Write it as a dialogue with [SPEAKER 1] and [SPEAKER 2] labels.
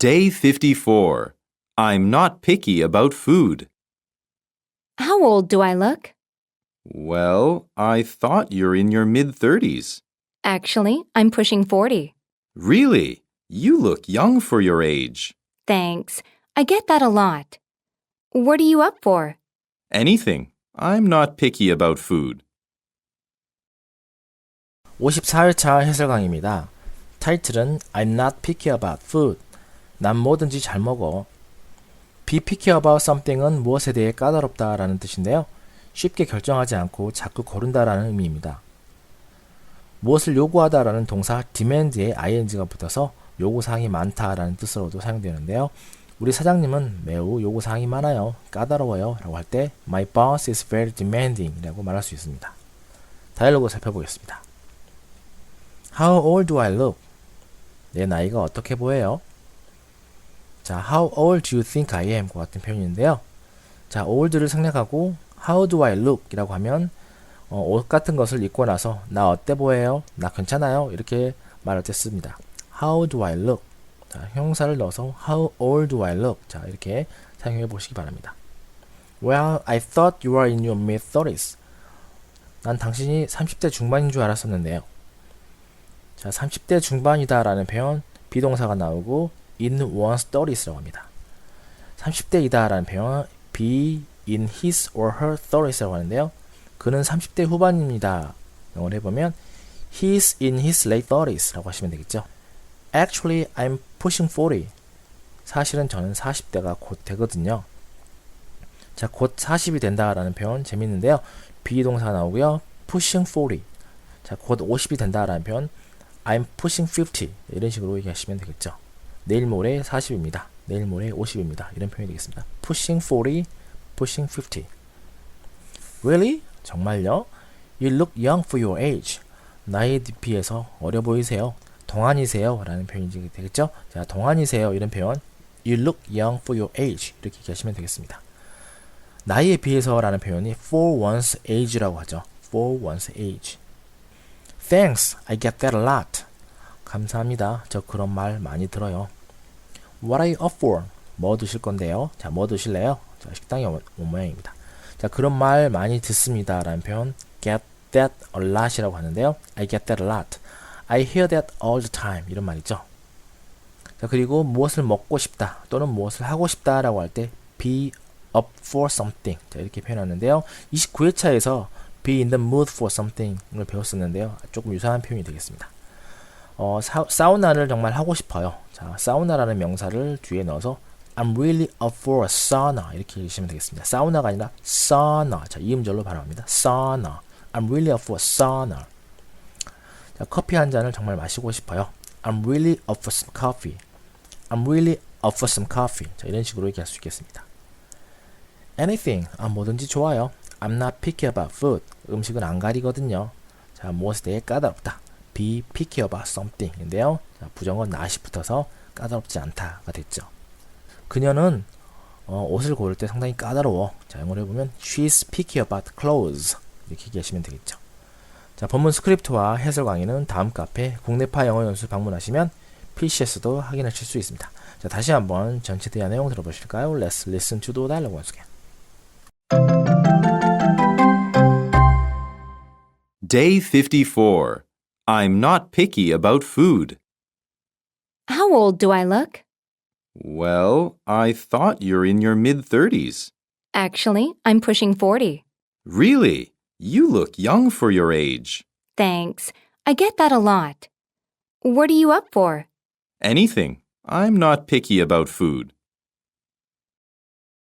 [SPEAKER 1] Day 54. I'm not picky about food.
[SPEAKER 2] How old do I look?
[SPEAKER 1] Well, I thought you're in your mid 30s.
[SPEAKER 2] Actually, I'm pushing 40.
[SPEAKER 1] Really? You look young for your age.
[SPEAKER 2] Thanks. I get that a lot. What are you up for?
[SPEAKER 1] Anything. I'm not picky about food.
[SPEAKER 3] 54회차 해설 강의입니다. 타이틀은 I'm not picky about food. 난 뭐든지 잘 먹어. Be picky about something은 무엇에 대해 까다롭다 라는 뜻인데요. 쉽게 결정하지 않고 자꾸 고른다 라는 의미입니다. 무엇을 요구하다 라는 동사 demand에 ing가 붙어서 요구사항이 많다 라는 뜻으로도 사용되는데요. 우리 사장님은 매우 요구사항이 많아요. 까다로워요. 라고 할 때 My boss is very demanding 이라고 말할 수 있습니다. 다이얼로그 살펴보겠습니다. How old do I look? 내 나이가 어떻게 보여요? 자, How old do you think I am? 과 같은 표현인데요. 자, old를 생략하고 How do I look? 이라고 하면 어, 옷 같은 것을 입고 나서 나 어때 보여요? 나 괜찮아요? 이렇게 말할 때 씁니다. How do I look? 자, 형사를 넣어서 How old do I look? 자, 이렇게 사용해 보시기 바랍니다. Well, I thought you were in your mid-30s. 난 당신이 30대 중반인 줄 알았었는데요. 자, 30대 중반이다라는 표현 비동사가 나오고 in one's 30s라고 합니다. 30대이다라는 표현 be in his or her 30s라고 하는데요. 그는 30대 후반입니다. 영어로 해보면 he's in his late 30s라고 하시면 되겠죠. Actually, I'm pushing 40. 사실은 저는 40대가 곧 되거든요. 자, 곧 40이 된다라는 표현 재밌는데요. 비동사가 나오고요. pushing 40. 자, 곧 50이 된다라는 표현 I'm pushing 50 이런 식으로 얘기하시면 되겠죠. 내일 모레 40입니다. 내일 모레 50입니다. 이런 표현이 되겠습니다. pushing 40, pushing 50. Really? 정말요? You look young for your age. 나이에 비해서 어려 보이세요. 동안이세요. 라는 표현이 되겠죠. 자, 동안이세요. 이런 표현. You look young for your age. 이렇게 얘기하시면 되겠습니다. 나이에 비해서 라는 표현이 for one's age라고 하죠. for one's age. Thanks, I get that a lot. 감사합니다. 저 그런 말 많이 들어요. What are you up for? 뭐 드실 건데요? 자, 뭐 드실래요? 자, 식당이 온 모양입니다. 자, 그런 말 많이 듣습니다. 라는 표현 get that a lot이라고 하는데요. I get that a lot. I hear that all the time. 이런 말이죠. 자, 그리고 무엇을 먹고 싶다 또는 무엇을 하고 싶다라고 할 때 be up for something. 자, 이렇게 표현하는데요. 29회차에서 be in the mood for something을 배웠었는데요. 조금 유사한 표현이 되겠습니다. 어, 사, 사우나를 정말 하고 싶어요. 자, 사우나라는 명사를 뒤에 넣어서 I'm really up for a sauna 이렇게 읽으시면 되겠습니다. 사우나가 아니라 sauna. 자, 이음절로 발음합니다. sauna. I'm really up for a sauna. 자, 커피 한 잔을 정말 마시고 싶어요. I'm really up for some coffee. I'm really up for some coffee. 자, 이런 식으로 얘기할 수 있겠습니다. Anything. 아, 뭐든지 좋아요. I'm not picky about food. 음식은 안 가리거든요. 자, 무엇에 대해 까다롭다. Be picky about something. 인데요. 자, 부정어 not이 붙어서 까다롭지 않다가 됐죠. 그녀는 어, 옷을 고를 때 상당히 까다로워. 자, 영어로 해보면 She's picky about clothes. 이렇게 얘기하시면 되겠죠. 자, 본문 스크립트와 해설 강의는 다음 카페 국내파 영어 연수 방문하시면 PCS도 확인하실 수 있습니다. 자, 다시 한번 전체 대화 내용 들어보실까요? Let's listen to the dialogue once again.
[SPEAKER 1] Day 54. I'm not picky about food.
[SPEAKER 2] How old do I look?
[SPEAKER 1] Well, I thought you're in your mid 30s.
[SPEAKER 2] Actually, I'm pushing 40.
[SPEAKER 1] Really? You look young for your age.
[SPEAKER 2] Thanks. I get that a lot. What are you up for?
[SPEAKER 1] Anything. I'm not picky about food.